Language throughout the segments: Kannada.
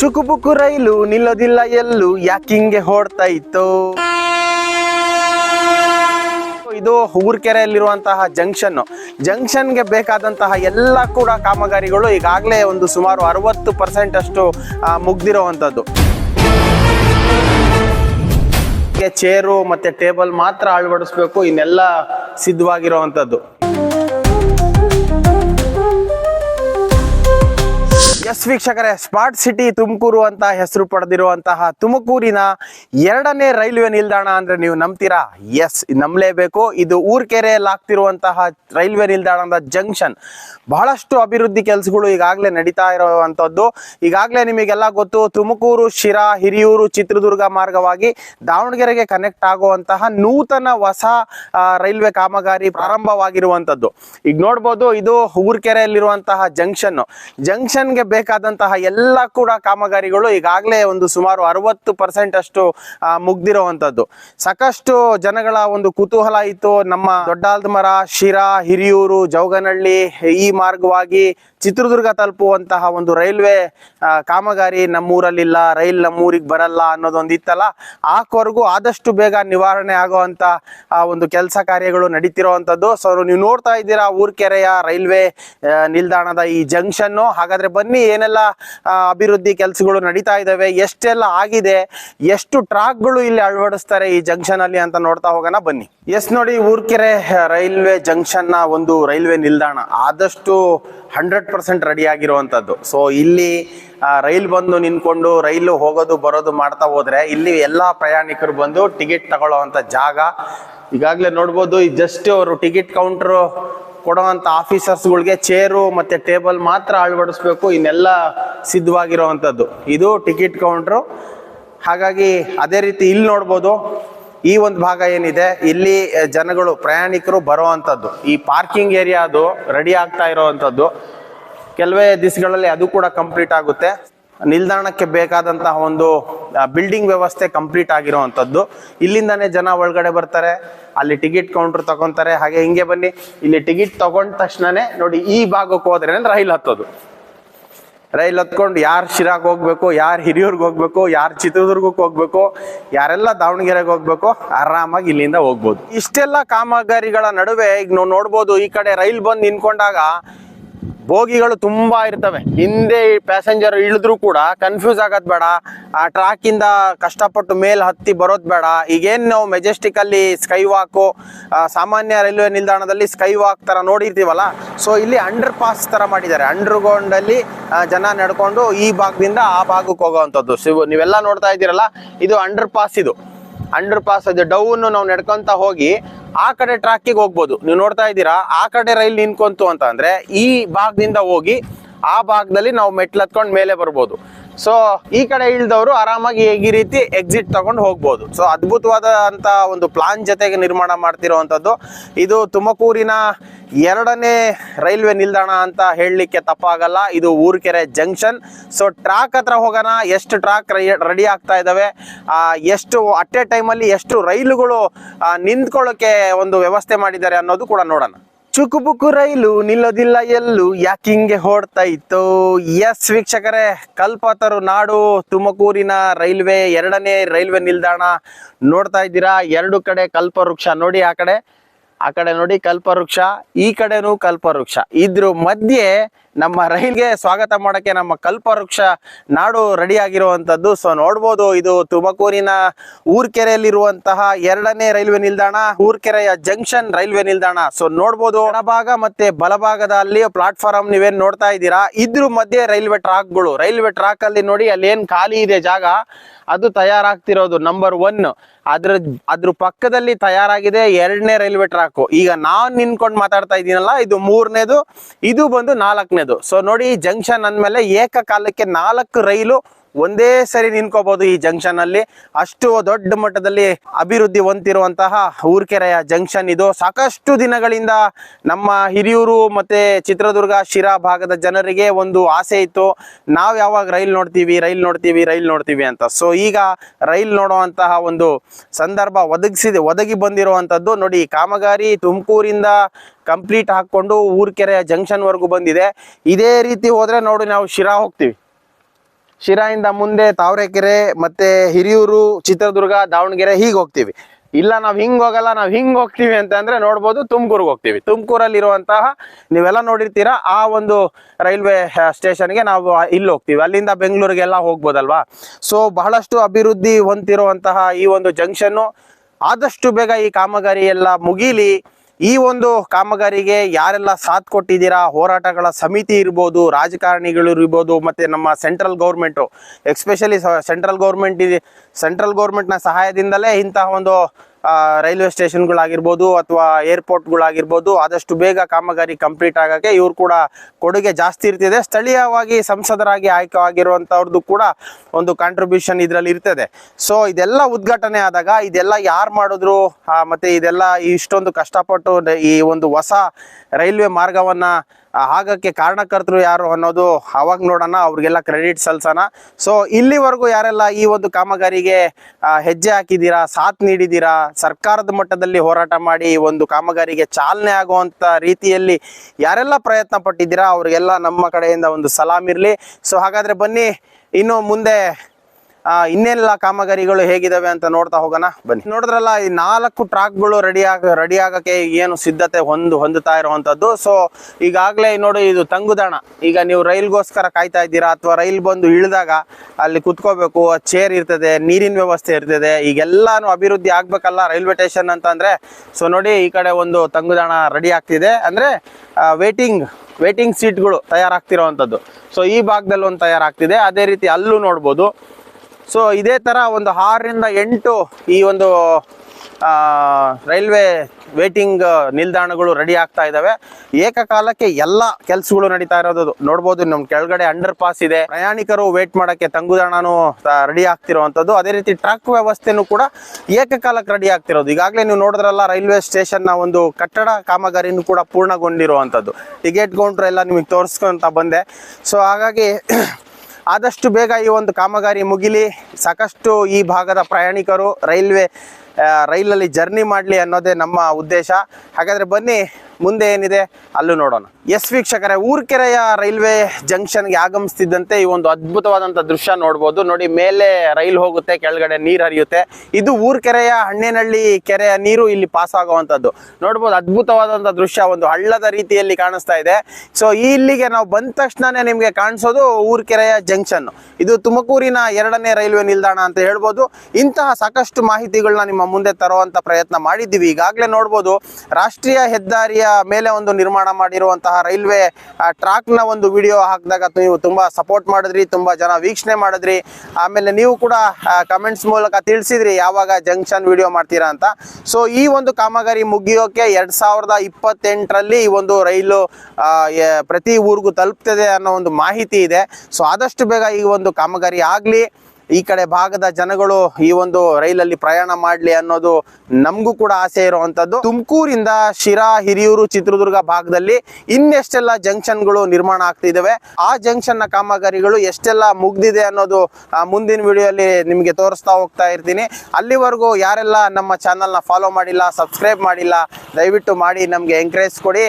ಚುಕುಬುಕು ರೈಲು ನಿಲ್ಲೋದಿಲ್ಲ ಎಲ್ಲೂ ಯಾಕಿಂಗೆ ಹೊಡ್ತಾ ಇತ್ತು ಇದು ಊರ್ಕೆರೆಯಲ್ಲಿರುವಂತಹ ಜಂಕ್ಷನ್ ಜಂಕ್ಷನ್ಗೆ ಬೇಕಾದಂತಹ ಎಲ್ಲ ಕೂಡ ಕಾಮಗಾರಿಗಳು ಈಗಾಗಲೇ ಒಂದು ಸುಮಾರು ಅರವತ್ತು ಪರ್ಸೆಂಟ್ ಅಷ್ಟು ಮುಗ್ದಿರುವಂಥದ್ದು. ಚೇರು ಮತ್ತೆ ಟೇಬಲ್ ಮಾತ್ರ ಅಳವಡಿಸ್ಬೇಕು, ಇನ್ನೆಲ್ಲ ಸಿದ್ಧವಾಗಿರುವಂಥದ್ದು. ಎಸ್ ವೀಕ್ಷಕರೇ, ಸ್ಮಾರ್ಟ್ ಸಿಟಿ ತುಮಕೂರು ಅಂತ ಹೆಸರು ಪಡೆದಿರುವಂತಹ ತುಮಕೂರಿನ ಎರಡನೇ ರೈಲ್ವೆ ನಿಲ್ದಾಣ ಅಂದ್ರೆ ನೀವು ನಂಬ್ತೀರಾ? ಎಸ್, ನಂಬಲೇಬೇಕು. ಇದು ಊರ್ಕೆರೆಯಲ್ಲಿ ಆಗ್ತಿರುವಂತಹ ರೈಲ್ವೆ ನಿಲ್ದಾಣದ ಜಂಕ್ಷನ್. ಬಹಳಷ್ಟು ಅಭಿವೃದ್ಧಿ ಕೆಲಸಗಳು ಈಗಾಗಲೇ ನಡೀತಾ ಇರುವಂತದ್ದು ಈಗಾಗಲೇ ನಿಮಗೆಲ್ಲ ಗೊತ್ತು, ತುಮಕೂರು, ಶಿರಾ, ಹಿರಿಯೂರು, ಚಿತ್ರದುರ್ಗ ಮಾರ್ಗವಾಗಿ ದಾವಣಗೆರೆಗೆ ಕನೆಕ್ಟ್ ಆಗುವಂತಹ ನೂತನ ಹೊಸ ರೈಲ್ವೆ ಕಾಮಗಾರಿ ಪ್ರಾರಂಭವಾಗಿರುವಂತದ್ದು ಈಗ ನೋಡ್ಬೋದು, ಇದು ಊರ್ಕೆರೆಯಲ್ಲಿರುವಂತಹ ಜಂಕ್ಷನ್ ಜಂಕ್ಷನ್ಗೆ ಬೇಕಾದಂತಹ ಎಲ್ಲ ಕೂಡ ಕಾಮಗಾರಿಗಳು ಈಗಾಗಲೇ ಒಂದು ಸುಮಾರು ಅರವತ್ತು ಪರ್ಸೆಂಟ್ ಅಷ್ಟು ಮುಗ್ದಿರುವಂಥದ್ದು. ಸಾಕಷ್ಟು ಜನಗಳ ಒಂದು ಕುತೂಹಲ ಇತ್ತು. ನಮ್ಮ ದೊಡ್ಡಾಲ್ದಮರ ಶಿರಾ, ಹಿರಿಯೂರು, ಜೌಗನಹಳ್ಳಿ ಈ ಮಾರ್ಗವಾಗಿ ಚಿತ್ರದುರ್ಗ ತಲುಪುವಂತಹ ಒಂದು ರೈಲ್ವೆ ಕಾಮಗಾರಿ ನಮ್ಮೂರಲ್ಲಿಲ್ಲ, ರೈಲ್ ನಮ್ಮೂರಿಗೆ ಬರಲ್ಲ ಅನ್ನೋದೊಂದು ಇತ್ತಲ್ಲ ಆ ಆದಷ್ಟು ಬೇಗ ನಿವಾರಣೆ ಆಗುವಂತ ಒಂದು ಕೆಲಸ ಕಾರ್ಯಗಳು ನಡೀತಿರುವಂಥದ್ದು. ಸೊ ನೀವು ನೋಡ್ತಾ ಇದ್ದೀರಾ ಊರ್ಕೆರೆಯ ರೈಲ್ವೆ ನಿಲ್ದಾಣದ ಈ ಜಂಕ್ಷನ್ನು. ಹಾಗಾದ್ರೆ ಬನ್ನಿ ಏನೆಲ್ಲ ಅಭಿವೃದ್ಧಿ ಕೆಲಸಗಳು ನಡೀತಾ ಇದ್ದಾವೆ ಎಷ್ಟೆಲ್ಲ ಆಗಿದೆ, ಎಷ್ಟು ಟ್ರಾಕ್ಗಳು ಇಲ್ಲಿ ಅಳವಡಿಸ್ತಾರೆ ಈ ಜಂಕ್ಷನ್ ಅಲ್ಲಿ ಅಂತ ನೋಡ್ತಾ ಹೋಗೋಣ, ಬನ್ನಿ. ಎಸ್ ನೋಡಿ, ಊರ್ಕೆರೆ ರೈಲ್ವೆ ಜಂಕ್ಷನ್ನ ಒಂದು ರೈಲ್ವೆ ನಿಲ್ದಾಣ, ಆದಷ್ಟು ಹಂಡ್ರೆಡ್ ಪರ್ಸೆಂಟ್ ರೆಡಿ ಆಗಿರುವಂತದ್ದು ಸೊ ಇಲ್ಲಿ ರೈಲ್ ಬಂದು ನಿಂತ್ಕೊಂಡು ರೈಲು ಹೋಗೋದು, ಬರೋದು ಮಾಡ್ತಾ ಹೋದ್ರೆ, ಇಲ್ಲಿ ಎಲ್ಲಾ ಪ್ರಯಾಣಿಕರು ಬಂದು ಟಿಕೆಟ್ ತಗೊಳ್ಳೋ ಜಾಗ. ಈಗಾಗಲೇ ನೋಡ್ಬೋದು ಜಸ್ಟ್ ಅವರು ಟಿಕೆಟ್ ಕೌಂಟರ್ ಕೊಡುವಂತ ಆಫೀಸರ್ಸ್ಗಳಿಗೆ ಚೇರು ಮತ್ತೆ ಟೇಬಲ್ ಮಾತ್ರ ಅಳವಡಿಸ್ಬೇಕು, ಇನ್ನೆಲ್ಲ ಸಿದ್ಧವಾಗಿರುವಂಥದ್ದು. ಇದು ಟಿಕೆಟ್ ಕೌಂಟ್ರು. ಹಾಗಾಗಿ ಅದೇ ರೀತಿ ಇಲ್ಲಿ ನೋಡ್ಬೋದು, ಈ ಒಂದು ಭಾಗ ಏನಿದೆ, ಇಲ್ಲಿ ಜನಗಳು, ಪ್ರಯಾಣಿಕರು ಬರುವಂಥದ್ದು. ಈ ಪಾರ್ಕಿಂಗ್ ಏರಿಯಾ ಅದು ರೆಡಿ ಆಗ್ತಾ ಇರೋವಂಥದ್ದು. ಕೆಲವೇ ದಿವಸಗಳಲ್ಲಿ ಅದು ಕೂಡ ಕಂಪ್ಲೀಟ್ ಆಗುತ್ತೆ. ನಿಲ್ದಾಣಕ್ಕೆ ಬೇಕಾದಂತಹ ಒಂದು ಬಿಲ್ಡಿಂಗ್ ವ್ಯವಸ್ಥೆ ಕಂಪ್ಲೀಟ್ ಆಗಿರುವಂಥದ್ದು. ಇಲ್ಲಿಂದಾನೇ ಜನ ಒಳಗಡೆ ಬರ್ತಾರೆ, ಅಲ್ಲಿ ಟಿಕೆಟ್ ಕೌಂಟರ್ ತಗೊಂತಾರೆ, ಹಾಗೆ ಹಿಂಗೆ ಬನ್ನಿ. ಇಲ್ಲಿ ಟಿಕೆಟ್ ತಗೊಂಡ ತಕ್ಷಣನೇ ನೋಡಿ ಈ ಭಾಗಕ್ಕೆ ಹೋದ್ರೆ ರೈಲ್ ಹತ್ತೋದು. ರೈಲ್ ಹತ್ಕೊಂಡು ಯಾರು ಶಿರಾಗ್ ಹೋಗ್ಬೇಕು, ಯಾರು ಹಿರಿಯೂರ್ಗೆ ಹೋಗ್ಬೇಕು, ಯಾರು ಚಿತ್ರದುರ್ಗಕ್ಕೆ ಹೋಗ್ಬೇಕು, ಯಾರೆಲ್ಲ ದಾವಣಗೆರೆಗೆ ಹೋಗ್ಬೇಕು, ಆರಾಮಾಗಿ ಇಲ್ಲಿಂದ ಹೋಗ್ಬೋದು. ಇಷ್ಟೆಲ್ಲ ಕಾಮಗಾರಿಗಳ ನಡುವೆ ಈಗ ನಾವು ನೋಡ್ಬೋದು ಈ ಕಡೆ ರೈಲ್ ಬಂದು ನಿಂತ್ಕೊಂಡಾಗ ಬೋಗಿಗಳು ತುಂಬಾ ಇರ್ತವೆ. ಹಿಂದೆ ಪ್ಯಾಸೆಂಜರ್ ಇಳಿದ್ರು ಕೂಡ ಕನ್ಫ್ಯೂಸ್ ಆಗೋದು ಬೇಡ. ಆ ಟ್ರ್ಯಾಕ್ ಇಂದ ಕಷ್ಟಪಟ್ಟು ಮೇಲ್ ಹತ್ತಿ ಬರೋದ್ ಬೇಡ. ಈಗೇನ್ ನಾವು ಮೆಜೆಸ್ಟಿಕ್ ಅಲ್ಲಿ ಸ್ಕೈ ವಾಕ್ ಸಾಮಾನ್ಯ ರೈಲ್ವೆ ನಿಲ್ದಾಣದಲ್ಲಿ ಸ್ಕೈ ವಾಕ್ ತರ ನೋಡಿರ್ತೀವಲ್ಲ ಸೊ ಇಲ್ಲಿ ಅಂಡರ್ ಪಾಸ್ ತರ ಮಾಡಿದ್ದಾರೆ. ಅಂಡರ್ ಗ್ರೌಂಡ್ ಅಲ್ಲಿ ಜನ ನಡ್ಕೊಂಡು ಈ ಭಾಗದಿಂದ ಆ ಭಾಗಕ್ಕೆ ಹೋಗುವಂತದ್ದು ಸೊ ಇವು ನೀವೆಲ್ಲ ನೋಡ್ತಾ ಇದ್ದೀರಲ್ಲ, ಇದು ಅಂಡರ್ ಪಾಸ್ ಇದು. ಅಂಡರ್ ಪಾಸ್ ಅದು ಡೌನ್ ನಾವು ನಡ್ಕೊಂತ ಹೋಗಿ ಆ ಕಡೆ ಟ್ರಾಕಿಗೆ ಹೋಗ್ಬೋದು. ನೀವು ನೋಡ್ತಾ ಇದ್ದೀರಾ, ಆ ಕಡೆ ರೈಲ್ ನಿಂತ್ಕೊಂತು ಅಂತ ಈ ಭಾಗದಿಂದ ಹೋಗಿ ಆ ಭಾಗದಲ್ಲಿ ನಾವು ಮೆಟ್ಲು ಹತ್ಕೊಂಡು ಮೇಲೆ ಬರ್ಬೋದು. ಸೊ ಈ ಕಡೆ ಇಳಿದವರು ಆರಾಮಾಗಿ ಈ ರೀತಿ ಎಕ್ಸಿಟ್ ತಗೊಂಡು ಹೋಗ್ಬೋದು. ಸೊ ಅದ್ಭುತವಾದ ಅಂತ ಒಂದು ಪ್ಲಾನ್ ಜೊತೆಗೆ ನಿರ್ಮಾಣ ಮಾಡ್ತಿರುವಂಥದ್ದು. ಇದು ತುಮಕೂರಿನ ಎರಡನೇ ರೈಲ್ವೆ ನಿಲ್ದಾಣ ಅಂತ ಹೇಳಲಿಕ್ಕೆ ತಪ್ಪಾಗಲ್ಲ. ಇದು ಊರ್ಕೆರೆ ಜಂಕ್ಷನ್. ಸೊ ಟ್ರ್ಯಾಕ್ ಹತ್ರ ಹೋಗೋಣ. ಎಷ್ಟು ಟ್ರ್ಯಾಕ್ ರೆಡಿ ಆಗ್ತಾ ಇದ್ದಾವೆ ಎಷ್ಟು, ಅಟ್ ಎ ಟೈಮಲ್ಲಿ ಎಷ್ಟು ರೈಲುಗಳು ನಿಂತ್ಕೊಳ್ಳೋಕ್ಕೆ ನಿಂತ್ಕೊಳ್ಳೋಕೆ ಒಂದು ವ್ಯವಸ್ಥೆ ಮಾಡಿದ್ದಾರೆ ಅನ್ನೋದು ಕೂಡ ನೋಡೋಣ. ಚುಕುಬುಕು ರೈಲು ನಿಲ್ಲೋದಿಲ್ಲ ಎಲ್ಲೂ ಯಾಕಿಂಗೆ ಹೊಡ್ತಾ ಇತ್ತು? ಎಸ್ ವೀಕ್ಷಕರೇ, ಕಲ್ಪತರು ನಾಡು, ತುಮಕೂರಿನ ರೈಲ್ವೆ, ಎರಡನೇ ರೈಲ್ವೆ ನಿಲ್ದಾಣ. ನೋಡ್ತಾ ಇದ್ದೀರಾ, ಎರಡು ಕಡೆ ಕಲ್ಪವೃಕ್ಷ. ನೋಡಿ ಆ ಕಡೆ ಆ ಕಡೆ ನೋಡಿ ಕಲ್ಪವೃಕ್ಷ, ಈ ಕಡೆನೂ ಕಲ್ಪವೃಕ್ಷ. ಇದ್ರ ಮಧ್ಯೆ ನಮ್ಮ ರೈಲ್ಗೆ ಸ್ವಾಗತ ಮಾಡೋಕ್ಕೆ ನಮ್ಮ ಕಲ್ಪವೃಕ್ಷ ನಾಡು ರೆಡಿ ಆಗಿರುವಂಥದ್ದು ಸೊ ನೋಡ್ಬೋದು ಇದು ತುಮಕೂರಿನ ಊರ್ಕೆರೆಯಲ್ಲಿರುವಂತಹ ಎರಡನೇ ರೈಲ್ವೆ ನಿಲ್ದಾಣ, ಊರ್ಕೆರೆಯ ಜಂಕ್ಷನ್ ರೈಲ್ವೆ ನಿಲ್ದಾಣ. ಸೊ ನೋಡ್ಬೋದು ಎಡಭಾಗ ಮತ್ತೆ ಬಲಭಾಗದಲ್ಲಿ ಪ್ಲಾಟ್ಫಾರ್ಮ್ ನೀವೇನ್ ನೋಡ್ತಾ ಇದ್ದೀರಾ? ಇದ್ರ ಮಧ್ಯೆ ರೈಲ್ವೆ ಟ್ರಾಕ್ಗಳು. ರೈಲ್ವೆ ಟ್ರಾಕ್ ಅಲ್ಲಿ ನೋಡಿ ಅಲ್ಲಿ ಏನ್ ಖಾಲಿ ಇದೆ ಜಾಗ. ಅದು ತಯಾರಾಗ್ತಿರೋದು ನಂಬರ್ ಒನ್ ಅದ್ರ ಅದ್ರ ಪಕ್ಕದಲ್ಲಿ ತಯಾರಾಗಿದೆ ಎರಡನೇ ರೈಲ್ವೆ ಟ್ರಾಕು. ಈಗ ನಾನ್ ನಿನ್ಕೊಂಡು ಮಾತಾಡ್ತಾ ಇದ್ದೀನಲ್ಲ ಇದು ಮೂರನೇದು, ಇದು ಬಂದು ನಾಲ್ಕನೇದು. ಸೊ ನೋಡಿ ಜಂಕ್ಷನ್ ಅಂದ್ಮೇಲೆ ಏಕಕಾಲಕ್ಕೆ ನಾಲ್ಕು ರೈಲು ಒಂದೇ ಸರಿ ನಿಂತ್ಕೋಬಹುದು ಈ ಜಂಕ್ಷನ್ ಅಲ್ಲಿ. ಅಷ್ಟು ದೊಡ್ಡ ಮಟ್ಟದಲ್ಲಿ ಅಭಿವೃದ್ಧಿ ಹೊಂದಿರುವಂತಹ ಊರ್ಕೆರೆಯ ಜಂಕ್ಷನ್ ಇದು. ಸಾಕಷ್ಟು ದಿನಗಳಿಂದ ನಮ್ಮ ಹಿರಿಯೂರು ಮತ್ತೆ ಚಿತ್ರದುರ್ಗ ಶಿರಾ ಭಾಗದ ಜನರಿಗೆ ಒಂದು ಆಸೆ ಇತ್ತು. ನಾವ್ ಯಾವಾಗ ರೈಲ್ ನೋಡ್ತೀವಿ ರೈಲ್ ನೋಡ್ತೀವಿ ರೈಲ್ ನೋಡ್ತೀವಿ ಅಂತ. ಸೊ ಈಗ ರೈಲ್ ನೋಡುವಂತಹ ಒಂದು ಸಂದರ್ಭ ಒದಗಿಸಿದೆ, ಒದಗಿ ಬಂದಿರುವಂತದ್ದು ನೋಡಿ ಕಾಮಗಾರಿ ತುಮಕೂರಿಂದ ಕಂಪ್ಲೀಟ್ ಹಾಕೊಂಡು ಊರ್ಕೆರೆಯ ಜಂಕ್ಷನ್ ವರೆಗೂ ಬಂದಿದೆ. ಇದೇ ರೀತಿ ಹೋದ್ರೆ ನೋಡಿ ನಾವು ಶಿರಾ ಹೋಗ್ತೀವಿ. ಶಿರಾಯಿಂದ ಮುಂದೆ ತಾವರೆಕೆರೆ ಮತ್ತೆ ಹಿರಿಯೂರು, ಚಿತ್ರದುರ್ಗ, ದಾವಣಗೆರೆ ಹೀಗೆ ಹೋಗ್ತೀವಿ. ಇಲ್ಲ, ನಾವು ಹಿಂಗ್ ಹೋಗಲ್ಲ, ನಾವು ಹಿಂಗ್ ಹೋಗ್ತೀವಿ ಅಂತ ಅಂದ್ರೆ ನೋಡ್ಬೋದು ತುಮಕೂರ್ಗೆ ಹೋಗ್ತೀವಿ. ತುಮಕೂರಲ್ಲಿ ಇರುವಂತಹ ನೀವೆಲ್ಲ ನೋಡಿರ್ತೀರಾ, ಆ ಒಂದು ರೈಲ್ವೆ ಸ್ಟೇಷನ್ಗೆ ನಾವು ಇಲ್ಲಿ ಹೋಗ್ತೀವಿ. ಅಲ್ಲಿಂದ ಬೆಂಗಳೂರಿಗೆಲ್ಲ ಹೋಗ್ಬೋದಲ್ವಾ? ಸೊ, ಬಹಳಷ್ಟು ಅಭಿವೃದ್ಧಿ ಹೊಂದಿರುವಂತಹ ಈ ಒಂದು ಜಂಕ್ಷನ್ನು ಆದಷ್ಟು ಬೇಗ ಈ ಕಾಮಗಾರಿ ಎಲ್ಲ ಮುಗೀಲಿ. ಈ ಒಂದು ಕಾಮಗಾರಿಗೆ ಯಾರೆಲ್ಲ ಸಾಥ್ ಕೊಟ್ಟಿದ್ದೀರಾ? ಹೋರಾಟಗಳ ಸಮಿತಿ ಇರ್ಬೋದು, ರಾಜಕಾರಣಿಗಳು ಇರ್ಬೋದು, ಮತ್ತೆ ನಮ್ಮ central government especially central government central ಗೌರ್ಮೆಂಟ್ನ ಸಹಾಯದಿಂದಲೇ ಇಂತಹ ಒಂದು ರೈಲ್ವೆ ಸ್ಟೇಷನ್ಗಳಾಗಿರ್ಬೋದು ಅಥವಾ ಏರ್ಪೋರ್ಟ್ಗಳಾಗಿರ್ಬೋದು ಆದಷ್ಟು ಬೇಗ ಕಾಮಗಾರಿ ಕಂಪ್ಲೀಟ್ ಆಗಕ್ಕೆ ಇವ್ರು ಕೂಡ ಕೊಡುಗೆ ಜಾಸ್ತಿ ಇರ್ತಿದೆ. ಸ್ಥಳೀಯವಾಗಿ ಸಂಸದರಾಗಿ ಆಯ್ಕೆ ಆಗಿರುವಂಥವ್ರದ್ದು ಕೂಡ ಒಂದು ಕಾಂಟ್ರಿಬ್ಯೂಷನ್ ಇದರಲ್ಲಿ ಇರ್ತದೆ. ಸೊ ಇದೆಲ್ಲ ಉದ್ಘಾಟನೆ ಆದಾಗ ಇದೆಲ್ಲ ಯಾರು ಮಾಡಿದ್ರು? ಮತ್ತು ಇದೆಲ್ಲ ಇಷ್ಟೊಂದು ಕಷ್ಟಪಟ್ಟು ಈ ಒಂದು ಹೊಸ ರೈಲ್ವೆ ಮಾರ್ಗವನ್ನ ಆಗಕ್ಕೆ ಕಾರಣಕರ್ತರು ಯಾರು ಅನ್ನೋದು ಅವಾಗ ನೋಡೋಣ, ಅವ್ರಿಗೆಲ್ಲ ಕ್ರೆಡಿಟ್ ಸಲ್ಸೋಣ. ಸೊ ಇಲ್ಲಿವರೆಗೂ ಯಾರೆಲ್ಲ ಈ ಒಂದು ಕಾಮಗಾರಿಗೆ ಹೆಜ್ಜೆ ಹಾಕಿದ್ದೀರಾ, ಸಾಥ್ ನೀಡಿದ್ದೀರಾ, ಸರ್ಕಾರದ ಮಟ್ಟದಲ್ಲಿ ಹೋರಾಟ ಮಾಡಿ ಈ ಒಂದು ಕಾಮಗಾರಿಗೆ ಚಾಲನೆ ಆಗುವಂತ ರೀತಿಯಲ್ಲಿ ಯಾರೆಲ್ಲ ಪ್ರಯತ್ನ ಪಟ್ಟಿದ್ದೀರಾ, ಅವ್ರಿಗೆಲ್ಲ ನಮ್ಮ ಕಡೆಯಿಂದ ಒಂದು ಸಲಾಮ್ ಇರಲಿ. ಸೊ ಹಾಗಾದ್ರೆ ಬನ್ನಿ, ಇನ್ನು ಮುಂದೆ ಇನ್ನೆಲ್ಲ ಕಾಮಗಾರಿಗಳು ಹೇಗಿದಾವೆ ಅಂತ ನೋಡ್ತಾ ಹೋಗೋಣ, ಬನ್ನಿ. ನೋಡಿದ್ರಲ್ಲ, ಈ ನಾಲ್ಕು ಟ್ರಾಕ್ಗಳು ರೆಡಿ ಆಗ ರೆಡಿ ಆಗಕ್ಕೆ ಏನು ಸಿದ್ಧತೆ ಹೊಂದು, ಹೊಂದುತ್ತಾ ಇರುವಂತದ್ದು ಸೊ ಈಗಾಗಲೇ ನೋಡಿ, ಇದು ತಂಗುದಾಣ. ಈಗ ನೀವು ರೈಲ್ಗೋಸ್ಕರ ಕಾಯ್ತಾ ಇದ್ದೀರಾ ಅಥವಾ ರೈಲ್ ಬಂದು ಇಳಿದಾಗ ಅಲ್ಲಿ ಕುತ್ಕೋಬೇಕು ಚೇರ್ ಇರ್ತದೆ, ನೀರಿನ ವ್ಯವಸ್ಥೆ ಇರ್ತದೆ, ಈಗೆಲ್ಲಾನು ಅಭಿವೃದ್ಧಿ ಆಗ್ಬೇಕಲ್ಲ ರೈಲ್ವೆ ಸ್ಟೇಷನ್ ಅಂತ ಅಂದ್ರೆ? ಸೊ ನೋಡಿ, ಈ ಕಡೆ ಒಂದು ತಂಗುದಾಣ ರೆಡಿ ಆಗ್ತಿದೆ. ಅಂದ್ರೆ ವೇಟಿಂಗ್ ವೇಟಿಂಗ್ ಸೀಟ್ಗಳು ತಯಾರಾಗ್ತಿರೋವಂಥದ್ದು. ಸೊ ಈ ಭಾಗದಲ್ಲಿ ಒಂದು ತಯಾರಾಗ್ತಿದೆ. ಅದೇ ರೀತಿ ಅಲ್ಲೂ ನೋಡ್ಬೋದು. ಸೊ ಇದೇ ತರ ಒಂದು ಆರರಿಂದ ಎಂಟು ಈ ಒಂದು ರೈಲ್ವೆ ವೇಟಿಂಗ್ ನಿಲ್ದಾಣಗಳು ರೆಡಿ ಆಗ್ತಾ ಇದಾವೆ. ಏಕಕಾಲಕ್ಕೆ ಎಲ್ಲ ಕೆಲಸಗಳು ನಡೀತಾ ಇರೋದು ನೋಡ್ಬೋದು ನಮ್ಮ ಕೆಳಗಡೆ ಅಂಡರ್ ಪಾಸ್ ಇದೆ. ಪ್ರಯಾಣಿಕರು ವೇಟ್ ಮಾಡೋಕ್ಕೆ ತಂಗುದಾಣನು ರೆಡಿ ಆಗ್ತಿರುವಂಥದ್ದು. ಅದೇ ರೀತಿ ಟ್ರಕ್ ವ್ಯವಸ್ಥೆನೂ ಕೂಡ ಏಕಕಾಲಕ್ಕೆ ರೆಡಿ ಆಗ್ತಿರೋದು. ಈಗಾಗಲೇ ನೀವು ನೋಡಿದ್ರಲ್ಲ, ರೈಲ್ವೆ ಸ್ಟೇಷನ್ನ ಒಂದು ಕಟ್ಟಡ ಕಾಮಗಾರಿನೂ ಕೂಡ ಪೂರ್ಣಗೊಂಡಿರುವಂಥದ್ದು. ಟಿಕೆಟ್ ಕೌಂಟರ್ ಎಲ್ಲ ನಿಮಗೆ ತೋರಿಸ್ಕೊಂತ ಬಂದೆ. ಸೊ ಹಾಗಾಗಿ ಆದಷ್ಟು ಬೇಗ ಈ ಒಂದು ಕಾಮಗಾರಿ ಮುಗಿಲಿ. ಸಾಕಷ್ಟು ಈ ಭಾಗದ ಪ್ರಯಾಣಿಕರು ರೈಲ್ವೆ ರೈಲಲ್ಲಿ ಜರ್ನಿ ಮಾಡಲಿ ಅನ್ನೋದೇ ನಮ್ಮ ಉದ್ದೇಶ. ಹಾಗಾದರೆ ಬನ್ನಿ, ಮುಂದೆ ಏನಿದೆ ಅಲ್ಲೂ ನೋಡೋಣ. ಎಸ್ ವೀಕ್ಷಕರೇ, ಊರ್ಕೆರೆಯ ರೈಲ್ವೆ ಜಂಕ್ಷನ್ಗೆ ಆಗಮಿಸ್ತಿದ್ದಂತೆ ಈ ಒಂದು ಅದ್ಭುತವಾದಂಥ ದೃಶ್ಯ ನೋಡ್ಬೋದು. ನೋಡಿ, ಮೇಲೆ ರೈಲ್ ಹೋಗುತ್ತೆ, ಕೆಳಗಡೆ ನೀರು ಹರಿಯುತ್ತೆ. ಇದು ಊರ್ಕೆರೆಯ ಹಣ್ಣೇನಹಳ್ಳಿ ಕೆರೆಯ ನೀರು ಇಲ್ಲಿ ಪಾಸ್ ಆಗುವಂಥದ್ದು. ನೋಡ್ಬೋದು, ಅದ್ಭುತವಾದಂಥ ದೃಶ್ಯ, ಒಂದು ಹಳ್ಳದ ರೀತಿಯಲ್ಲಿ ಕಾಣಿಸ್ತಾ ಇದೆ. ಸೊ ಇಲ್ಲಿಗೆ ನಾವು ಬಂದ ತಕ್ಷಣನೇ ನಿಮಗೆ ಕಾಣಿಸೋದು ಊರ್ಕೆರೆಯ ಜಂಕ್ಷನ್. ಇದು ತುಮಕೂರಿನ ಎರಡನೇ ರೈಲ್ವೆ ನಿಲ್ದಾಣ ಅಂತ ಹೇಳ್ಬೋದು. ಇಂತಹ ಸಾಕಷ್ಟು ಮಾಹಿತಿಗಳನ್ನ ನಿಮ್ಮ ಮುಂದೆ ತರುವಂತ ಪ್ರಯತ್ನ ಮಾಡಿದ್ದೀವಿ. ಈಗಾಗಲೇ ನೋಡ್ಬೋದು, ರಾಷ್ಟ್ರೀಯ ಹೆದ್ದಾರಿಯ ಮೇಲೆ ಒಂದು ನಿರ್ಮಾಣ ಮಾಡಿರುವಂತಹ ರೈಲ್ವೆ ಟ್ರ್ಯಾಕ್ನ ಒಂದು ವಿಡಿಯೋ ಹಾಕಿದಾಗ ನೀವು ತುಂಬಾ ಸಪೋರ್ಟ್ ಮಾಡಿದ್ರಿ, ತುಂಬಾ ಜನ ವೀಕ್ಷಣೆ ಮಾಡಿದ್ರಿ. ಆಮೇಲೆ ನೀವು ಕೂಡ ಕಮೆಂಟ್ಸ್ ಮೂಲಕ ತಿಳಿಸಿದ್ರಿ ಯಾವಾಗ ಜಂಕ್ಷನ್ ವಿಡಿಯೋ ಮಾಡ್ತೀರಾ ಅಂತ. ಸೊ ಈ ಒಂದು ಕಾಮಗಾರಿ ಮುಗಿಯೋಕೆ ಎರಡ್ ಸಾವಿರದ ಇಪ್ಪತ್ತೆಂಟರಲ್ಲಿ ಈ ಒಂದು ರೈಲು ಪ್ರತಿ ಊರಿಗೂ ತಲುಪ್ತದೆ ಅನ್ನೋ ಒಂದು ಮಾಹಿತಿ ಇದೆ. ಸೊ ಆದಷ್ಟು ಬೇಗ ಈ ಒಂದು ಕಾಮಗಾರಿ ಆಗ್ಲಿ. ಈ ಕಡೆ ಭಾಗದ ಜನಗಳು ಈ ಒಂದು ರೈಲಲ್ಲಿ ಪ್ರಯಾಣ ಮಾಡ್ಲಿ ಅನ್ನೋದು ನಮಗೂ ಕೂಡ ಆಸೆ ಇರುವಂತದ್ದು. ತುಮಕೂರಿಂದ ಶಿರಾ, ಹಿರಿಯೂರು, ಚಿತ್ರದುರ್ಗ ಭಾಗದಲ್ಲಿ ಇನ್ನೆಷ್ಟೆಲ್ಲ ಜಂಕ್ಷನ್ಗಳು ನಿರ್ಮಾಣ ಆಗ್ತಿದ್ದಾವೆ ಆ ಜಂಕ್ಷನ್ನ ಕಾಮಗಾರಿಗಳು ಎಷ್ಟೆಲ್ಲ ಮುಗ್ದಿದೆ ಅನ್ನೋದು ಮುಂದಿನ ವಿಡಿಯೋಲಿ ನಿಮಗೆ ತೋರಿಸ್ತಾ ಹೋಗ್ತಾ ಇರ್ತೀನಿ. ಅಲ್ಲಿವರೆಗೂ ಯಾರೆಲ್ಲ ನಮ್ಮ ಚಾನಲ್ನ ಫಾಲೋ ಮಾಡಿಲ್ಲ, ಸಬ್ಸ್ಕ್ರೈಬ್ ಮಾಡಿಲ್ಲ, ದಯವಿಟ್ಟು ಮಾಡಿ, ನಮಗೆ ಎಂಕರೇಜ್ ಕೊಡಿ.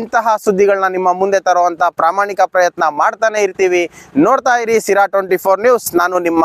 ಇಂತಹ ಸುದ್ದಿಗಳನ್ನ ನಿಮ್ಮ ಮುಂದೆ ತರುವಂತ ಪ್ರಾಮಾಣಿಕ ಪ್ರಯತ್ನ ಮಾಡ್ತಾನೆ ಇರ್ತೀವಿ. ನೋಡ್ತಾ ಇರಿ ಸಿರಾ ಟ್ವೆಂಟಿ ಫೋರ್ ನ್ಯೂಸ್. ನಾನು ನಿಮ್ಮ